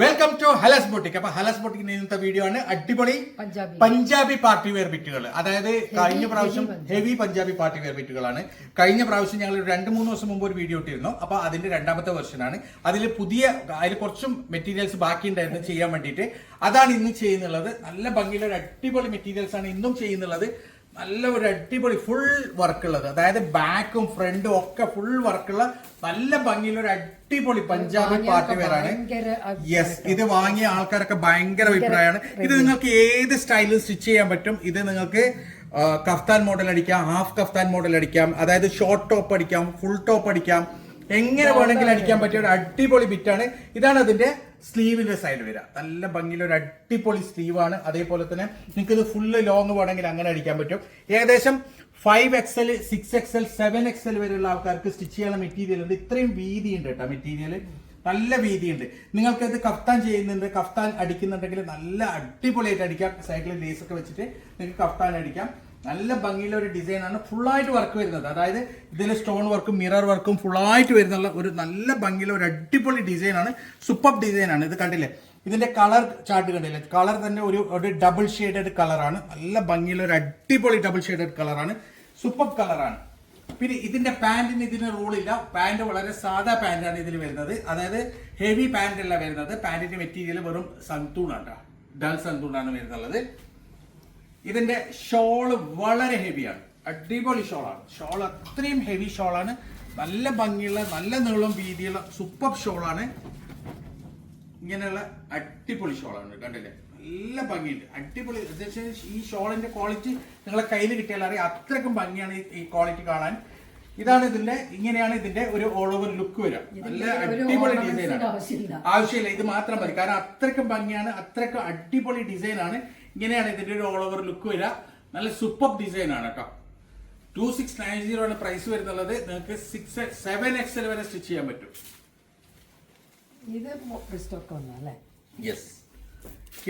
Welcome to ഹലസ് boutique അപ്പൊ ഹലസ് ബോട്ടിക്കിന്റെ ഇന്നത്തെ video ആണ് അടിപൊളി പഞ്ചാബി പാർട്ടി വെയർ ബിറ്റുകൾ അതായത് കഴിഞ്ഞ പ്രാവശ്യം ഹെവി പഞ്ചാബി പാർട്ടി വെയർ ബിറ്റുകളാണ് കഴിഞ്ഞ പ്രാവശ്യം ഞങ്ങൾ രണ്ട് മൂന്ന് ദിവസം മുമ്പ് ഒരു വീഡിയോ ഇട്ടിരുന്നു. അപ്പൊ അതിന്റെ രണ്ടാമത്തെ വെർഷൻ ആണ്. അതിൽ പുതിയ അതിൽ കുറച്ചും മെറ്റീരിയൽസ് ബാക്കി ഉണ്ടായിരുന്നു ചെയ്യാൻ വേണ്ടിയിട്ട്. അതാണ് ഇന്ന് ചെയ്യുന്നുള്ളത്. നല്ല ഭംഗിയുള്ള ഒരു അടിപൊളി മെറ്റീരിയൽസ് ആണ് ഇന്നും ചെയ്യുന്നുള്ളത്. നല്ല ഒരു അടിപൊളി ഫുൾ വർക്ക് ഉള്ളത്. അതായത് ബാക്കും ഫ്രണ്ടും ഒക്കെ ഫുൾ വർക്കുള്ള നല്ല ഭംഗിയുള്ള ഒരു അടിപൊളി പഞ്ചാബി പാർട്ടി വെയറാണ്. യെസ് ഇത് വാങ്ങിയ ആൾക്കാരൊക്കെ ഭയങ്കര അഭിപ്രായമാണ്. ഇത് നിങ്ങൾക്ക് ഏത് സ്റ്റൈലിൽ സ്റ്റിച്ച് ചെയ്യാൻ പറ്റും? ഇത് നിങ്ങൾക്ക് കഫ്താൻ മോഡൽ അടിക്കാം ഹാഫ് കഫ്താൻ മോഡൽ അടിക്കാം അതായത് ഷോർട്ട് ടോപ്പ് അടിക്കാം ഫുൾ ടോപ്പ് അടിക്കാം. എങ്ങനെ വേണമെങ്കിലും അടിക്കാൻ പറ്റിയ ഒരു അടിപൊളി ബിറ്റാണ് ഇതാണ് അതിന്റെ സ്ലീവിന്റെ സൈഡ് വരിക. നല്ല ഭംഗിയിൽ ഒരു അടിപൊളി സ്ലീവാണ് അതേപോലെ തന്നെ നിങ്ങൾക്ക് ഇത് ഫുള്ള് ലോങ് വേണമെങ്കിൽ അങ്ങനെ അടിക്കാൻ പറ്റും. ഏകദേശം five XL six XL seven XL വരെയുള്ള ആൾക്കാർക്ക് സ്റ്റിച്ച് ചെയ്യാനുള്ള മെറ്റീരിയൽ ഉണ്ട്. ഇത്രയും വീതി ഉണ്ട് കേട്ടോ മെറ്റീരിയൽ നല്ല വീതിയുണ്ട്. നിങ്ങൾക്കത് കഫ്താൻ ചെയ്യുന്നുണ്ട്. കഫ്താൻ അടിക്കുന്നുണ്ടെങ്കിൽ നല്ല അടിപൊളിയായിട്ട് അടിക്കാം. സൈക്കിളിൽ ലേസ് ഒക്കെ വെച്ചിട്ട് നിങ്ങൾക്ക് കഫ്താൻ അടിക്കാം. നല്ല ഭംഗിയുള്ള ഒരു ഡിസൈൻ ആണ് ഫുള്ളായിട്ട് വർക്ക് വരുന്നത്. അതായത് ഇതിൽ സ്റ്റോൺ വർക്കും മിറർ വർക്കും ഫുള്ളായിട്ട് വരുന്ന ഒരു നല്ല ഭംഗിയുള്ള ഒരു അടിപൊളി ഡിസൈനാണ് സൂപ്പർ ഡിസൈൻ ആണ് ഇത് കണ്ടില്ലേ? ഇതിന്റെ കളർ ചാർട്ട് കണ്ടില്ലേ? കളർ തന്നെ ഒരു ഒരു ഡബിൾ ഷെയ്ഡഡ് കളറാണ് നല്ല ഭംഗിയുള്ള ഒരു അടിപൊളി ഡബിൾ ഷെയ്ഡഡ് കളറാണ് സൂപ്പർ കളറാണ് പിന്നെ ഇതിന്റെ പാന്റിന് ഇതിന് റൂളില്ല പാന്റ് വളരെ സാധാ പാന്റാണ് ഇതിൽ വരുന്നത്. അതായത് ഹെവി പാന്റ് അല്ല വരുന്നത്. പാന്റിന്റെ മെറ്റീരിയൽ വെറും സന്തൂണാണ് ഡൽ സന്തൂണാണ് വരുന്നുള്ളത്. ഇതിന്റെ ഷോൾ വളരെ ഹെവിയാണ്. അടിപൊളി ഷോളാണ്. ഷോൾ അത്രയും ഹെവി ഷോളാണ്. നല്ല ഭംഗിയുള്ള നല്ല നീളം വീതിയുള്ള സൂപ്പർ ഷോളാണ്. ഇങ്ങനെയുള്ള അടിപൊളി ഷോളാണ് കണ്ടില്ലേ നല്ല ഭംഗിയുണ്ട്. അടിപൊളി. ഈ ഷോളിന്റെ ക്വാളിറ്റി നിങ്ങളെ കയ്യിൽ കിട്ടിയാൽ അറിയാം. അത്രക്കും ഭംഗിയാണ് ഈ- ക്വാളിറ്റി കാണാൻ. ഇതാണ് ഇതിന്റെ ഇങ്ങനെയാണ് ഇതിന്റെ ഒരു ഓൾ ഓവർ ലുക്ക് വരിക. നല്ല അടിപൊളി ഡിസൈനാണ് ആവശ്യമില്ല. ആവശ്യമില്ല. ഇത് മാത്രം മതി. കാരണം അത്രക്കും ഭംഗിയാണ് അത്രക്കും അടിപൊളി ഡിസൈനാണ് ആണ്. ഇങ്ങനെയാണ് ഇതിന്റെ ഒരു ഓൾ ഓവർ ലുക്ക് വരിക. നല്ല സൂപ്പർ ഡിസൈൻ ആണ് കേട്ടോ. ടു സിക്സ് നയൻ സീറോ ആണ് പ്രൈസ് വരുന്നുള്ളത്. നിങ്ങൾക്ക് സിക്സ് സെവൻ എക്സൽ വരെ സ്റ്റിച്ച് ചെയ്യാൻ പറ്റും. ഇത് സ്റ്റോക്ക് അല്ലേ? യെസ്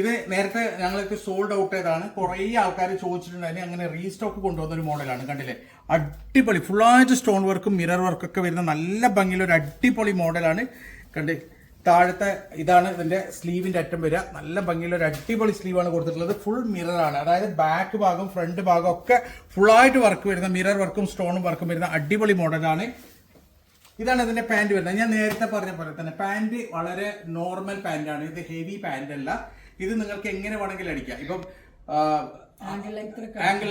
ഇത് നേരത്തെ ഞങ്ങൾക്ക് സോൾഡ് ഔട്ട് ചെയ്താണ് കുറേ ആൾക്കാർ ചോദിച്ചിട്ടുണ്ടായിരുന്നു അങ്ങനെ റീസ്റ്റോക്ക് കൊണ്ടുവന്ന ഒരു മോഡലാണ്. കണ്ടില്ലേ? അടിപൊളി. ഫുള്ളായിട്ട് സ്റ്റോൺ വർക്കും മിറർ വർക്കും ഒക്കെ വരുന്ന നല്ല ഭംഗിയുള്ള ഒരു അടിപൊളി മോഡലാണ്. കണ്ട് താഴത്തെ ഇതാണ് ഇതിന്റെ സ്ലീവിന്റെ അറ്റം വരിക. നല്ല ഭംഗിയുള്ള ഒരു അടിപൊളി സ്ലീവാണ് കൊടുത്തിട്ടുള്ളത്. ഫുൾ മിറർ ആണ്. അതായത് ബാക്ക് ഭാഗം ഫ്രണ്ട് ഭാഗം ഒക്കെ ഫുള്ളായിട്ട് വർക്ക് വരുന്ന മിറർ വർക്കും സ്റ്റോണും വർക്കും വരുന്ന അടിപൊളി മോഡലാണ് ഇതാണ് ഇതിന്റെ പാന്റ് വരുന്നത്. ഞാൻ നേരത്തെ പറഞ്ഞ പോലെ തന്നെ പാന്റ് വളരെ നോർമൽ പാന്റ് ആണ്. ഇത് ഹെവി പാന്റ് അല്ല. ഇത് നിങ്ങൾക്ക് എങ്ങനെ വേണമെങ്കിലും അടിക്കാം. ഇപ്പം ആംഗിൾ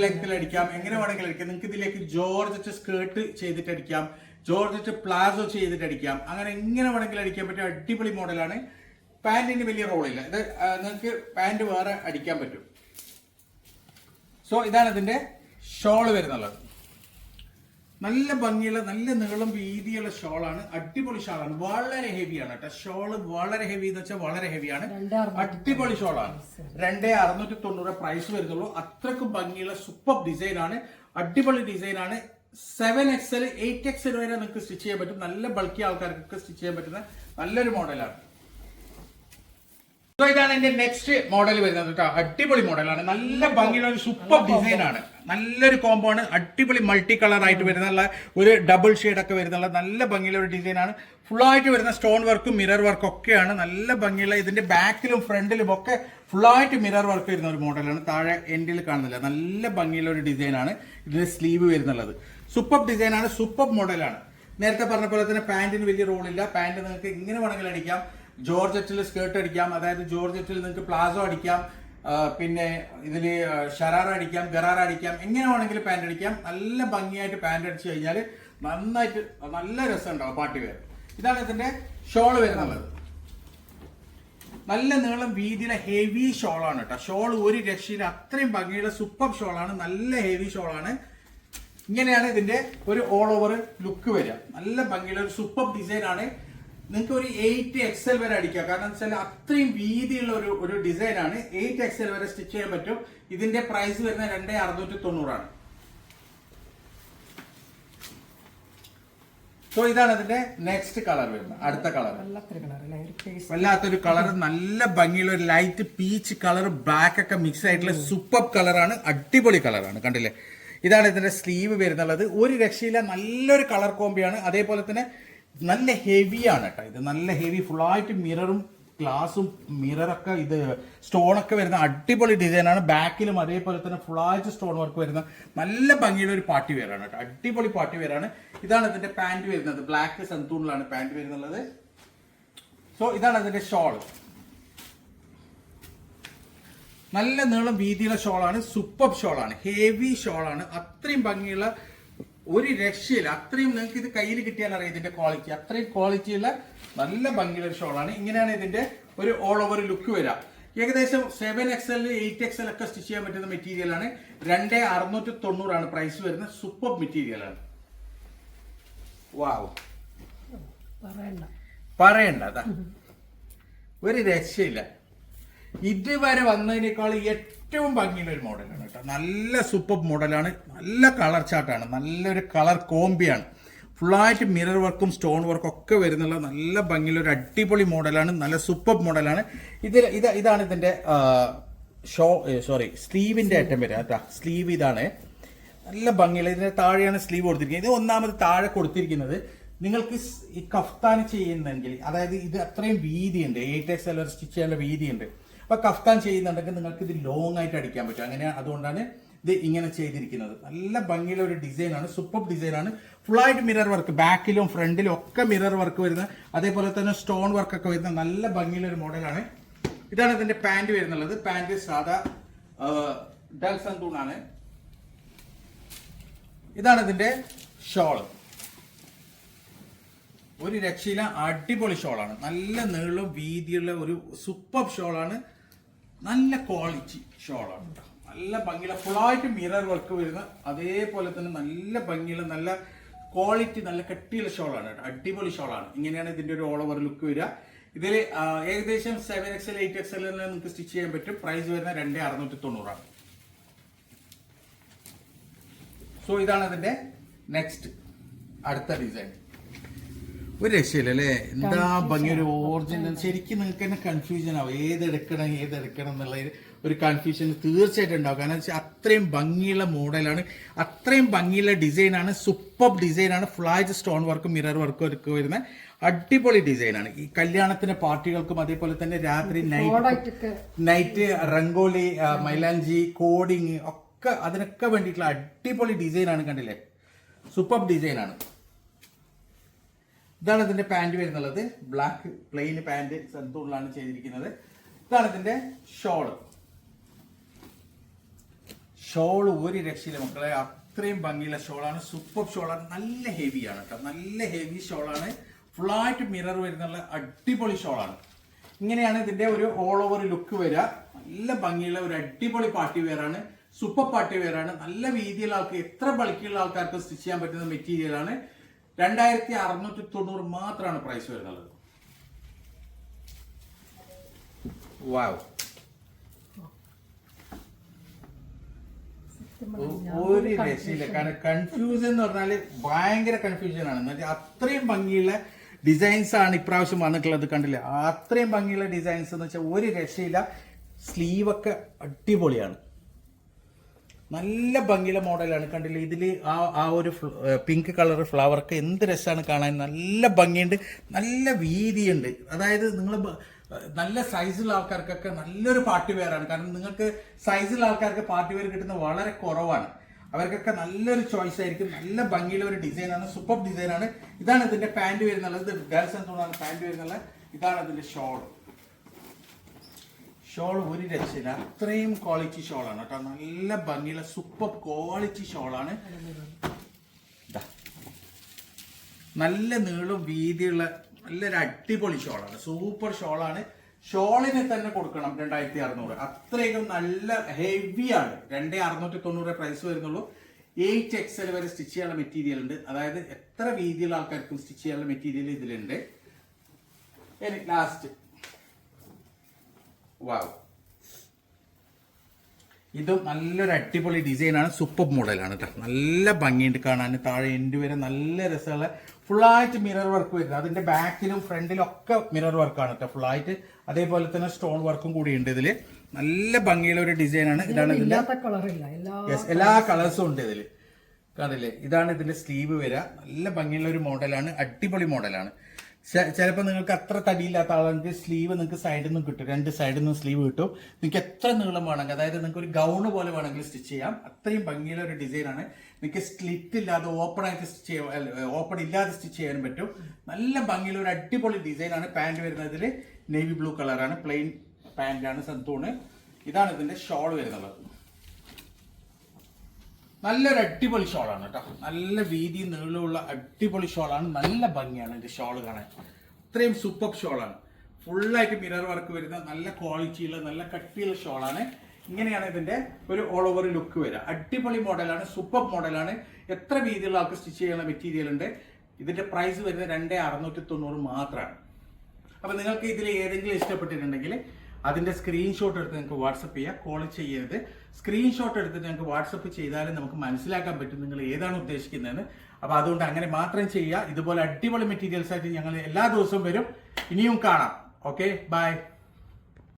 ലെങ്ത്തിൽ അടിക്കാം. എങ്ങനെ വേണമെങ്കിലും അടിക്കാം. നിങ്ങൾക്ക് ഇതിലേക്ക് ജോർജ് സ്കേർട്ട് ചെയ്തിട്ട് അടിക്കാം. ജോർജറ്റ് പ്ലാസോ ചെയ്തിട്ട് അടിക്കാം. അങ്ങനെ എങ്ങനെ വേണമെങ്കിലും അടിക്കാൻ പറ്റും. അടിപൊളി മോഡലാണ്. പാൻറിന് വലിയ റോളില്ല. ഇത് നിങ്ങൾക്ക് പാന്റ് വേറെ അടിക്കാൻ പറ്റും. സോ ഇതാണ് ഇതിന്റെ ഷോൾ വരുന്നുള്ളത്. നല്ല ഭംഗിയുള്ള നല്ല നീളം വീതിയുള്ള ഷോളാണ്. അടിപൊളി ഷോളാണ്. വളരെ ഹെവിയാണ് കേട്ടോ. ഷോൾ വളരെ ഹെവി എന്ന് വെച്ചാൽ വളരെ ഹെവിയാണ്. അടിപൊളി ഷോളാണ്. രണ്ടേ അറുന്നൂറ്റി തൊണ്ണൂറ് പ്രൈസ് വരുന്നുള്ളൂ. അത്രക്കും ഭംഗിയുള്ള സൂപ്പർ ഡിസൈൻ ആണ്. അടിപൊളി ഡിസൈൻ ആണ്. സെവൻ എക്സൽ എയ്റ്റ് എക്സൽ വരെ നിങ്ങൾക്ക് സ്റ്റിച്ച് ചെയ്യാൻ പറ്റും. നല്ല ബൾക്കി ആൾക്കാർക്ക് സ്റ്റിച്ച് ചെയ്യാൻ പറ്റുന്ന നല്ലൊരു മോഡലാണ്. ഇതാണ് എന്റെ നെക്സ്റ്റ് മോഡൽ വരുന്നത് കേട്ടോ. അടിപൊളി മോഡലാണ്. നല്ല ഭംഗിയുള്ള ഒരു സൂപ്പർ ഡിസൈൻ ആണ്. നല്ലൊരു കോമ്പോ ആണ്. അടിപൊളി മൾട്ടി കളർ ആയിട്ട് വരുന്നുള്ള ഒരു ഡബിൾ ഷെയ്ഡ് ഒക്കെ വരുന്നുള്ള നല്ല ഭംഗിയുള്ള ഒരു ഡിസൈൻ ആണ്. ഫുൾ ആയിട്ട് വരുന്ന സ്റ്റോൺ വർക്കും മിറർ വർക്കും ഒക്കെയാണ്. നല്ല ഭംഗിയുള്ള ഇതിന്റെ ബാക്കിലും ഫ്രണ്ടിലും ഒക്കെ ഫുൾ ആയിട്ട് മിറർ വർക്ക് വരുന്ന ഒരു മോഡലാണ് താഴെ എൻഡിൽ കാണുന്നില്ല. നല്ല ഭംഗിയുള്ള ഒരു ഡിസൈൻ ആണ് ഇതിന്റെ സ്ലീവ് വരുന്നുള്ളത്. സൂപ്പർ ഡിസൈനാണ് സൂപ്പർ മോഡലാണ് നേരത്തെ പറഞ്ഞ പോലെ തന്നെ പാന്റിന് വലിയ റോളില്ല പാന്റ് നിങ്ങൾക്ക് ഇങ്ങനെ വേണമെങ്കിലും അടിക്കാം. ജോർജറ്റിൽ സ്കേർട്ട് അടിക്കാം. അതായത് ജോർജറ്റിൽ നിങ്ങൾക്ക് പ്ലാസോ അടിക്കാം. പിന്നെ ഇതിൽ ഷറാറ അടിക്കാം ഗറാറ അടിക്കാം. എങ്ങനെ വേണമെങ്കിലും പാന്റ് അടിക്കാം. നല്ല ഭംഗിയായിട്ട് പാന്റ് അടിച്ചു കഴിഞ്ഞാൽ നന്നായിട്ട് നല്ല രസം ഉണ്ടാവും പാർട്ടി വെയർ ഇതാണ് ഇതിന്റെ ഷോൾ വരുന്നുള്ളത് നല്ല നീളം വീതിയിലെ ഹെവി ഷോളാണ് കേട്ടോ. ഷോൾ ഒരു രക്ഷയിൽ അത്രയും ഭംഗിയുള്ള സൂപ്പർ ഷോളാണ് നല്ല ഹെവി ഷോളാണ് ഇങ്ങനെയാണ് ഇതിന്റെ ഒരു ഓൾ ഓവർ ലുക്ക് വരിക. നല്ല ഭംഗിയുള്ള ഒരു സൂപ്പർ ഡിസൈൻ ആണ്. നിങ്ങൾക്ക് ഒരു എയ്റ്റ് എക്സൽ വരെ അടിക്കാം. കാരണം വെച്ചാൽ അത്രയും വീതിയുള്ള ഒരു ഒരു ഡിസൈൻ ആണ്. എയ്റ്റ് എക്സൽ വരെ സ്റ്റിച്ച് ചെയ്യാൻ പറ്റും. ഇതിന്റെ പ്രൈസ് വരുന്നത് രണ്ടേ അറുന്നൂറ്റി തൊണ്ണൂറാണ്. സോ ഇതാണ് അതിന്റെ നെക്സ്റ്റ് കളർ വരുന്നത്. അടുത്ത കളർ വല്ലാത്തൊരു കളർ നല്ല ഭംഗിയുള്ള ഒരു ലൈറ്റ് പീച്ച് കളർ ബ്ലാക്ക് ഒക്കെ മിക്സ് ആയിട്ടുള്ള സൂപ്പർ കളറാണ് അടിപൊളി കളറാണ് കണ്ടില്ലേ? ഇതാണ് ഇതിന്റെ സ്ലീവ് വരുന്നുള്ളത്. ഒരു രക്ഷയില്ല നല്ലൊരു കളർ കോമ്പിയാണ് അതേപോലെ തന്നെ നല്ല ഹെവിയാണ് കേട്ടോ ഇത്. നല്ല ഹെവി ഫുള്ളായിട്ട് മിററും ഗ്ലാസും മിററൊക്കെ ഇത് സ്റ്റോണൊക്കെ വരുന്ന അടിപൊളി ഡിസൈനാണ് ബാക്കിലും അതേപോലെ തന്നെ ഫുള്ളായിട്ട് സ്റ്റോൺ വർക്ക് വരുന്ന നല്ല ഭംഗിയുള്ള ഒരു പാർട്ടി വെയറാണ് കേട്ടോ അടിപൊളി പാർട്ടി വെയറാണ് ഇതാണ് ഇതിന്റെ പാന്റ് വരുന്നത്. ബ്ലാക്ക് സന്തൂണിലാണ് പാന്റ് വരുന്നുള്ളത്. സോ ഇതാണ് അതിന്റെ ഷോൾ നല്ല നീളം വീതിയുള്ള ഷോളാണ് സൂപ്പർ ഷോളാണ് ഹെവി ഷോളാണ്. അത്രയും ഭംഗിയുള്ള ഒരു രക്ഷയില്ല. അത്രയും നിങ്ങൾക്ക് ഇത് കയ്യിൽ കിട്ടിയാൽ അറിയാം ഇതിന്റെ ക്വാളിറ്റി അത്രയും ക്വാളിറ്റിയുള്ള നല്ല ഭംഗിയുള്ള ഒരു ഷോളാണ്. ഇങ്ങനെയാണ് ഇതിന്റെ ഒരു ഓൾ ഓവർ ലുക്ക് വരാം ഏകദേശം സെവൻ എക്സൽ എയ്റ്റ് എക്സൽ ഒക്കെ സ്റ്റിച്ച് ചെയ്യാൻ പറ്റുന്ന മെറ്റീരിയൽ ആണ്. രണ്ട് അറുന്നൂറ്റി തൊണ്ണൂറാണ് പ്രൈസ് വരുന്നത്. സൂപ്പർ മെറ്റീരിയൽ ആണ്. വാവ് പറയണ്ട. പറയണ്ട അതാ ഒരു രക്ഷയില്ല. ഇതുവരെ വന്നതിനേക്കാൾ ഏറ്റവും ഭംഗിയുള്ള ഒരു മോഡലാണ് കേട്ടോ. നല്ല സൂപ്പർ മോഡലാണ് നല്ല കളർ ചാർട്ടാണ് നല്ലൊരു കളർ കോമ്പിയാണ് ഫുള്ളായിട്ട് മിറർ വർക്കും സ്റ്റോൺ വർക്കും ഒക്കെ വരുന്നുള്ള നല്ല ഭംഗിയുള്ള ഒരു അടിപൊളി മോഡലാണ് നല്ല സൂപ്പർ മോഡലാണ് ഇതിൽ ഇത് ഇതാണ് ഇതിന്റെ ഷോ സോറി സ്ലീവിന്റെ ഐറ്റം വരിക കേട്ടോ. സ്ലീവ് ഇതാണ്. നല്ല ഭംഗിയുള്ള ഇതിന്റെ താഴെയാണ് സ്ലീവ് കൊടുത്തിരിക്കുന്നത്. ഇത് ഒന്നാമത് താഴെ കൊടുത്തിരിക്കുന്നത് നിങ്ങൾക്ക് ഈ കഫ്താൻ ചെയ്യുന്നെങ്കിൽ അതായത് ഇത് അത്രയും വീതിയുണ്ട്. എയ്റ്റ് എക്സ് എൽ സ്റ്റിച്ച് ചെയ്യാനുള്ള വീതിയുണ്ട്. അപ്പൊ കഫ്താൻ ചെയ്യുന്നുണ്ടെങ്കിൽ നിങ്ങൾക്ക് ഇത് ലോങ് ആയിട്ട് അടിക്കാൻ പറ്റും. അങ്ങനെ അതുകൊണ്ടാണ് ഇത് ഇങ്ങനെ ചെയ്തിരിക്കുന്നത്. നല്ല ഭംഗിയുള്ള ഒരു ഡിസൈനാണ് സൂപ്പർ ഡിസൈനാണ് ആയിട്ട് മിറർ വർക്ക് ബാക്കിലും ഫ്രണ്ടിലും ഒക്കെ മിറർ വർക്ക് വരുന്ന അതേപോലെ തന്നെ സ്റ്റോൺ വർക്ക് ഒക്കെ വരുന്ന നല്ല ഭംഗിയുള്ള ഒരു മോഡലാണ് ഇതാണ് ഇതിന്റെ പാന്റ് വരുന്നുള്ളത്. പാന്റ് സാധാ ഡൽ സന്തൂണാണ് ഇതാണ് ഇതിന്റെ ഷോൾ ഒരു രക്ഷയില അടിപൊളി ഷോളാണ് നല്ല നീളും വീതിയുള്ള ഒരു സൂപ്പർ ഷോളാണ് നല്ല ക്വാളിറ്റി ഷോളാണ് കേട്ടോ നല്ല ഭംഗിയുള്ള ഫുള്ളായിട്ട് മിറർ വർക്ക് വരുന്ന അതേപോലെ തന്നെ നല്ല ഭംഗിയുള്ള നല്ല ക്വാളിറ്റി നല്ല കട്ടിയുള്ള ഷോളാണ് കേട്ടോ അടിപൊളി ഷോളാണ് ഇങ്ങനെയാണ് ഇതിന്റെ ഒരു ഓൾ ഓവർ ലുക്ക് വരിക. ഇതിൽ ഏകദേശം സെവൻ എക്സൽ എയ്റ്റ് എക്സൽ നിങ്ങൾക്ക് സ്റ്റിച്ച് ചെയ്യാൻ പറ്റും. പ്രൈസ് വരുന്ന രണ്ട് അറുന്നൂറ്റി തൊണ്ണൂറാണ് സോ ഇതാണ് അതിന്റെ നെക്സ്റ്റ് അടുത്ത ഡിസൈൻ ഒരു രക്ഷയില്ല അല്ലേ എന്താ ഭംഗി ഒരു ഓറിജിനൽ ശരിക്കും നിങ്ങൾക്ക് തന്നെ കൺഫ്യൂഷൻ ആവും. ഏത് എടുക്കണം എന്നുള്ള ഒരു കൺഫ്യൂഷൻ തീർച്ചയായിട്ടും ഉണ്ടാവും. കാരണം വെച്ചാൽ അത്രയും ഭംഗിയുള്ള മോഡലാണ് അത്രയും ഭംഗിയുള്ള ഡിസൈനാണ് സൂപ്പർ ഡിസൈനാണ് ഫ്ലാജ് സ്റ്റോൺ വർക്കും മിറർ വർക്കും ഒക്കെ വരുന്ന അടിപൊളി ഡിസൈനാണ്. ഈ കല്യാണത്തിന് പാർട്ടികൾക്കും അതേപോലെ തന്നെ രാത്രി നൈറ്റ് നൈറ്റ് റംഗോലി മൈലാഞ്ചി കോഡിങ് ഒക്കെ അതിനൊക്കെ വേണ്ടിയിട്ടുള്ള അടിപൊളി ഡിസൈനാണ് കണ്ടില്ലേ? സൂപ്പർ ഡിസൈനാണ്. ഇതാണ് ഇതിന്റെ പാന്റ് വരുന്നുള്ളത്. ബ്ലാക്ക് പ്ലെയിൻ പാന്റ് സന്തൂറിലാണ് ചെയ്തിരിക്കുന്നത്. ഇതാണ് ഇതിന്റെ ഷോൾ ഷോൾ ഒരു രക്ഷയില്ല മക്കളെ. അത്രയും ഭംഗിയുള്ള ഷോളാണ് സൂപ്പർ ഷോളാണ് നല്ല ഹെവിയാണ് കേട്ടോ. നല്ല ഹെവി ഷോളാണ് ഫുള്ളായിട്ട് മിറർ വരുന്നുള്ള അടിപൊളി ഷോളാണ് ഇങ്ങനെയാണ് ഇതിന്റെ ഒരു ഓൾ ഓവർ ലുക്ക് വരിക. നല്ല ഭംഗിയുള്ള ഒരു അടിപൊളി പാർട്ടി വെയറാണ് സൂപ്പർ പാർട്ടി വെയറാണ് നല്ല വീതിയുള്ള ആൾക്ക് എത്ര ബൾക്കിയുള്ള ആൾക്കാർക്ക് സ്റ്റിച്ച് ചെയ്യാൻ പറ്റുന്ന മെറ്റീരിയൽ ആണ്. രണ്ടായിരത്തി അറുന്നൂറ്റി തൊണ്ണൂറ് മാത്രമാണ് പ്രൈസ് വരുന്നത് വാവ് ഒരു രക്ഷയില്ല. കാരണം കൺഫ്യൂഷൻ എന്ന് പറഞ്ഞാൽ ഭയങ്കര കൺഫ്യൂഷൻ ആണ്. എന്നുവെച്ചാൽ അത്രയും ഭംഗിയുള്ള ഡിസൈൻസ് ആണ് ഇപ്രാവശ്യം വന്നിട്ടുള്ളത് കണ്ടില്ലേ? അത്രയും ഭംഗിയുള്ള ഡിസൈൻസ് എന്ന് വെച്ചാൽ ഒരു രക്ഷയില്ല. സ്ലീവ് ഒക്കെ അടിപൊളിയാണ്. നല്ല ഭംഗിയുള്ള മോഡലാണ്. കണ്ടില്ലേ? ഇതിൽ ആ ആ ഒരു പിങ്ക് കളർ ഫ്ലവർക്ക് എന്ത് രസമാണ് കാണാൻ. നല്ല ഭംഗിയുണ്ട്. നല്ല വീതിയുണ്ട്. അതായത് നിങ്ങൾ നല്ല സൈസുള്ള ആൾക്കാർക്കൊക്കെ നല്ലൊരു പാർട്ടി വെയറാണ് കാരണം നിങ്ങൾക്ക് സൈസുള്ള ആൾക്കാർക്ക് പാർട്ടി വെയർ കിട്ടുന്നത് വളരെ കുറവാണ്. അവർക്കൊക്കെ നല്ലൊരു ചോയ്സ് ആയിരിക്കും. നല്ല ഭംഗിയുള്ള ഒരു ഡിസൈനാണ് സൂപ്പർ ഡിസൈനാണ് ഇതാണ് ഇതിന്റെ പാന്റ് വരുന്നുള്ളത് എന്ന് എന്തുകൊണ്ടാണ് പാന്റ് വരുന്നത് ഇതാണ് ഇതിന്റെ ഷോൾ ഷോൾ ഒരു രക്ഷയില്ല. അത്രയും ക്വാളിറ്റി ഷോളാണ് കേട്ടോ. നല്ല ഭംഗിയുള്ള സൂപ്പർ ക്വാളിറ്റി ഷോളാണ്. നല്ല നീളും വീതിയുള്ള നല്ലൊരു അടിപൊളി ഷോളാണ് സൂപ്പർ ഷോളാണ് ഷോളിന് തന്നെ കൊടുക്കണം രണ്ടായിരത്തി അറുന്നൂറ് അത്രയും നല്ല ഹെവിയാണ് രണ്ടേ അറുന്നൂറ്റി തൊണ്ണൂറ് പ്രൈസ് വരുന്നുള്ളൂ. എയ്റ്റ് എക്സൽ വരെ സ്റ്റിച്ച് ചെയ്യാനുള്ള മെറ്റീരിയൽ ഉണ്ട്. അതായത് എത്ര വീതിയുള്ള ആൾക്കാർക്കും സ്റ്റിച്ച് ചെയ്യാനുള്ള മെറ്റീരിയൽ ഇതിലുണ്ട്. ലാസ്റ്റ് വാവ് ഇതും നല്ലൊരു അടിപൊളി ഡിസൈനാണ് സൂപ്പർ മോഡലാണ് കേട്ടോ നല്ല ഭംഗിയുണ്ട് കാണാൻ. താഴെ എൻഡ് വരെ നല്ല രസമുള്ള ഫുള്ളായിട്ട് മിറർ വർക്ക് വരുന്നത്. അതിന്റെ ബാക്കിലും ഫ്രണ്ടിലും ഒക്കെ മിറർ വർക്കാണ് കേട്ടോ ഫുള്ളായിട്ട് അതേപോലെ തന്നെ സ്റ്റോൺ വർക്കും കൂടി ഉണ്ട് ഇതിൽ നല്ല ഭംഗിയുള്ള ഒരു ഡിസൈനാണ് ഇതാണ് ഇതിന്റെ യെസ് എല്ലാ കളേഴ്സും ഉണ്ട് ഇതിൽ കാണില്ലേ ഇതാണ് ഇതിന്റെ സ്ലീവ് വരിക. നല്ല ഭംഗിയുള്ള ഒരു മോഡലാണ് അടിപൊളി മോഡലാണ് ചിലപ്പോൾ നിങ്ങൾക്ക് അത്ര തടിയില്ലാത്ത ആളാണെങ്കിൽ സ്ലീവ് നിങ്ങൾക്ക് സൈഡിൽ നിന്നും കിട്ടും. രണ്ട് സൈഡിൽ നിന്നും സ്ലീവ് കിട്ടും. നിങ്ങൾക്ക് എത്ര നീളം വേണമെങ്കിൽ അതായത് നിങ്ങൾക്ക് ഒരു ഗൗണ് പോലെ വേണമെങ്കിൽ സ്റ്റിച്ച് ചെയ്യാം. അത്രയും ഭംഗിയുള്ള ഒരു ഡിസൈനാണ് നിങ്ങൾക്ക് സ്ലിറ്റ് ഇല്ലാതെ ഓപ്പൺ ആയിട്ട് സ്റ്റിച്ച് ചെയ്യാൻ ഓപ്പൺ ഇല്ലാതെ സ്റ്റിച്ച് ചെയ്യാനും പറ്റും. നല്ല ഭംഗിയുള്ള ഒരു അടിപൊളി ഡിസൈനാണ് പാന്റ് വരുന്നതിൽ നേവി ബ്ലൂ കളറാണ് പ്ലെയിൻ പാന്റാണ് സന്തൂണ്. ഇതാണ് ഇതിന്റെ ഷോൾ വരുന്നത്. നല്ലൊരു അടിപൊളി ഷോളാണ് കേട്ടോ. നല്ല വീതി നീളമുള്ള അടിപൊളി ഷോളാണ് നല്ല ഭംഗിയാണ് ഇതിന്റെ ഷോൾ കാണാൻ. ഇത്രയും സൂപ്പർ ഷോളാണ് ഫുള്ളായിട്ട് മിറർ വർക്ക് വരുന്ന നല്ല ക്വാളിറ്റിയുള്ള നല്ല കട്ടിയുള്ള ഷോളാണ് ഇങ്ങനെയാണ് ഇതിന്റെ ഒരു ഓൾ ഓവർ ലുക്ക് വരിക. അടിപൊളി മോഡലാണ് സൂപ്പർ മോഡലാണ് എത്ര വീതിയുള്ള ആൾക്ക് സ്റ്റിച്ച് ചെയ്യുന്ന മെറ്റീരിയൽ ഉണ്ട്. ഇതിന്റെ പ്രൈസ് വരുന്നത് രണ്ട് അറുന്നൂറ്റി തൊണ്ണൂറ് മാത്രമാണ്. അപ്പൊ നിങ്ങൾക്ക് ഇതിൽ ഏതെങ്കിലും ഇഷ്ടപ്പെട്ടിട്ടുണ്ടെങ്കിൽ അതിന്റെ സ്ക്രീൻഷോട്ട് എടുത്ത് നിങ്ങൾക്ക് വാട്സപ്പ് ചെയ്യുക കോൾ ചെയ്യരുത് സ്ക്രീൻഷോട്ട് എടുത്ത് നിങ്ങൾക്ക് വാട്സപ്പ് ചെയ്താലും നമുക്ക് മനസ്സിലാക്കാൻ പറ്റും നിങ്ങൾ ഏതാണ് ഉദ്ദേശിക്കുന്നതെന്ന്. അപ്പോൾ അതുകൊണ്ട് അങ്ങനെ മാത്രം ചെയ്യുക. ഇതുപോലെ അടിപൊളി മെറ്റീരിയൽസ് ആയിട്ട് ഞങ്ങൾ എല്ലാ ദിവസവും വരും. ഇനിയും കാണാം. Okay bye